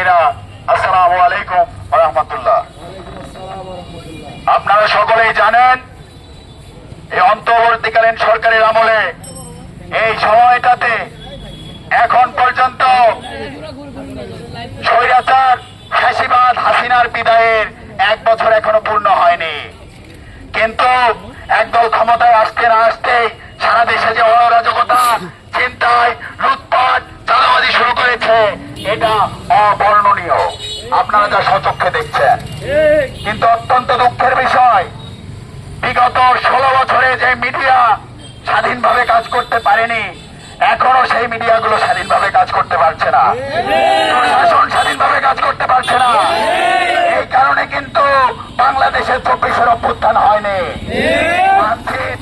ভাইরা আসসালামু আলাইকুম রহমতুল্লাহ। আপনারা সকলেই জানেন, এই অন্তর্বর্তীকালীন সরকারের আমলে এই সময়টাতে এখন পর্যন্ত স্বৈরাচার, ফ্যাসিবাদ, হাসিনার বিদায়ের এক বছর এখনও পূর্ণ হয়নি। কিন্তু একদল ক্ষমতায় আসতে না আসতেই সারা দেশে অবর্ণনীয়। আপনারা যা সচক্ষে দেখছেন, কিন্তু অত্যন্ত দুঃখের বিষয়, বিগত ষোলো বছরে যে মিডিয়া স্বাধীনভাবে কাজ করতে পারেনি, এখনও সেই মিডিয়াগুলো স্বাধীনভাবে কাজ করতে পারছে না। প্রশাসন স্বাধীনভাবে কাজ করতে পারছে না। এই কারণে কিন্তু বাংলাদেশের চব্বিশের অভ্যুত্থান হয়নি।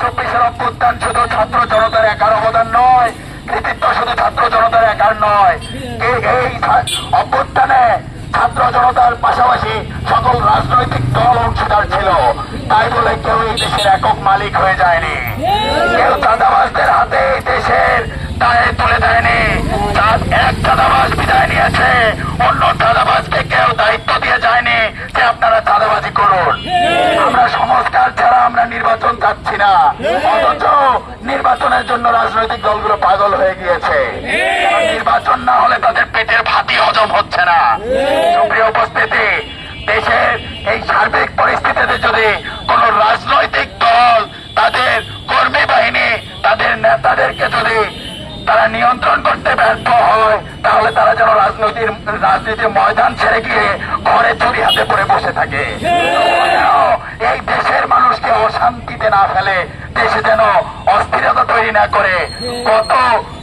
চব্বিশের অভ্যুত্থান শুধু ছাত্র জনতার একার অবদান নয় কৃতিত্ব শুধু ছাত্র জনতার একার নয় এই- এই অভ্যুত্থানে ছাত্র জনতার পাশাপাশি সকল রাজনৈতিক দল অংশীদার ছিল। তাই বলে কেউ এই দেশের একক মালিক হয়ে যায়নি। কেউ চাঁদাবাজদের হাতে এই দেশের দায়ে তুলে দেয়নি। তার এক চাঁদাবাজ বিদায় নিয়েছে, অন্য চাঁদাবাজকে কেউ দায়িত্ব দিয়ে যায়নি যে আপনারা চাঁদাবাজি সংস্কার ছাড়া আমরা নির্বাচন চাচ্ছি না। অথচ নির্বাচনের জন্য রাজনৈতিক দলগুলো পাগল হয়ে গিয়েছে। নির্বাচন না হলে তাদের পেটের ভাতই হজম হচ্ছে না। সুপ্রিয় উপস্থিতি, দেশের এই সার্বিক পরিস্থিতিতে যদি কোন রাজনৈতিক দল তাদের কর্মী বাহিনী, তাদের নেতাদেরকে যদি তারা নিয়ন্ত্রণ করতে ব্যর্থ হয়, তাহলে তারা যেন রাজনৈতিক রাজনীতির ময়দান ছেড়ে গিয়ে ঘরে চুরি হাতে পড়ে বসে থাকে যেন এই দেশের মানুষকে অশান্তিতে না ফেলে দেশে যেন অস্থিরতা তৈরি না করে। গত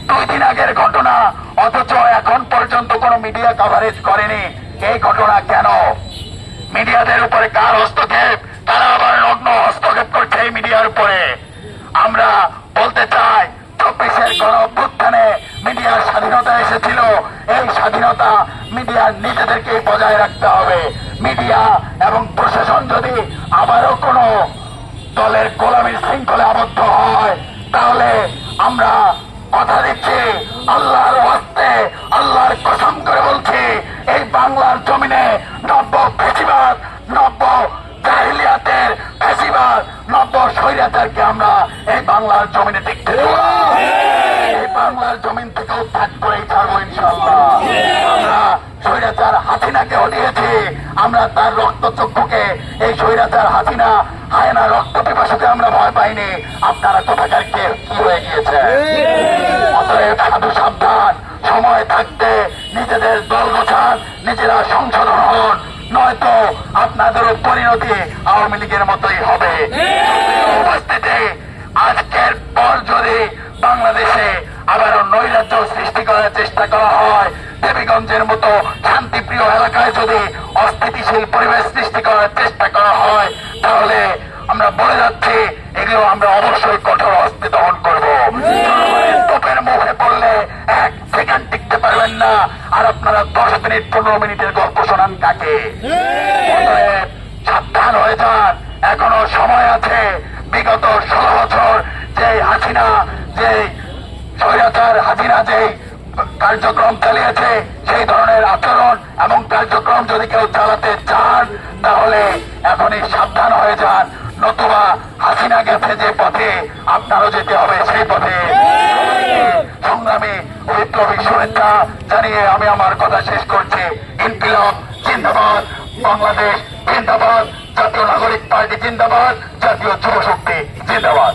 দুই দিন আগের ঘটনা, অথচ এখন পর্যন্ত কোনো মিডিয়া কভারেজ করেনি। এই ঘটনা কেন? মিডিয়াদের উপরে কার হস্তক্ষেপ? তারা আবার নগ্ন হস্তক্ষেপ করছে এই মিডিয়ার উপরে। আমরা বলতে চাই, চব্বিশের গণ অভ্যুত্থানে মিডিয়ার স্বাধীনতা এসেছিল। এই স্বাধীনতা মিডিয়ার নিজেদেরকে বজায় রাখতে হবে। মিডিয়া এবং প্রশাসন যদি আবারও কোনো দলের গোলামীর শৃঙ্খলে আবদ্ধ হয়। তাহলে আমরা কথা দিচ্ছি আল্লাহর হস্তে, আল্লাহর কসম করে বলছি, এই বাংলার জমিনে নব্য ফেসিবাদ, নব্য জাহিলিয়াতের ফেসিবাদ, নব্য স্বৈরাচারকে আমরা এই বাংলার জমিনে দেখতে এই বাংলার জমিন থেকে উদ্ধার করেই ছাড়বো ইনশাল্লাহ আমরা স্বৈরাচার হাসিনাকে হটিয়েছি আমরা তার রক্ত চক্ষুকে এই স্বৈরাচার হাসিনা, হায়না রক্ত পিপাসাতে আমরা ভয় পাইনি। আপনারা কোথাকার কে? কি হয়ে গিয়েছে? সাধু সাবধান, সময় থাকতে নিজেদের দল গোছান, নিজেরা সংশোধন হন। নয়তো আপনাদেরও পরিণতি আওয়ামী লীগের মতোই হবে। উপস্থিতি আজকের পর যদি বাংলাদেশে আবারও নৈরাজ্য সৃষ্টি করার চেষ্টা করা হয় দেবীগঞ্জের মতো শান্তিপ্রিয় এলাকায় যদি অস্থিতিশীল পরিবেশ সৃষ্টি করার চেষ্টা করা হয়, তাহলে আমরা বলে যাচ্ছি, এগুলো আমরা অবশ্যই কঠোর হস্তে দহন করব। তোপের মুখে পড়লে এক সেকেন্ড টিকতে পারবেন না। আর আপনারা দশ মিনিট, পনেরো মিনিটের গল্প শোনান কাকে? সাবধান হয়ে যান। এখনও সময় আছে। বিগত ষোলো বছর যে হাসিনা যে স্বৈরাচার হাসিনা যে কার্যক্রম চালিয়েছে সেই ধরনের আচরণ এবং কার্যক্রম যদি কেউ চালাতে চান, তাহলে এখনই সাবধান হয়ে যান। নতুবা হাসিনা গেছে যে পথে, আপনারও যেতে হবে সেই পথে। সংগ্রামী বিপ্লবী শুভেচ্ছা জানিয়ে আমি আমার কথা শেষ করছি। ইনকিলাব জিন্দাবাদ, বাংলাদেশ জিন্দাবাদ, জাতীয় নাগরিক পার্টি জিন্দাবাদ, জাতীয় যুব শক্তি জিন্দাবাদ।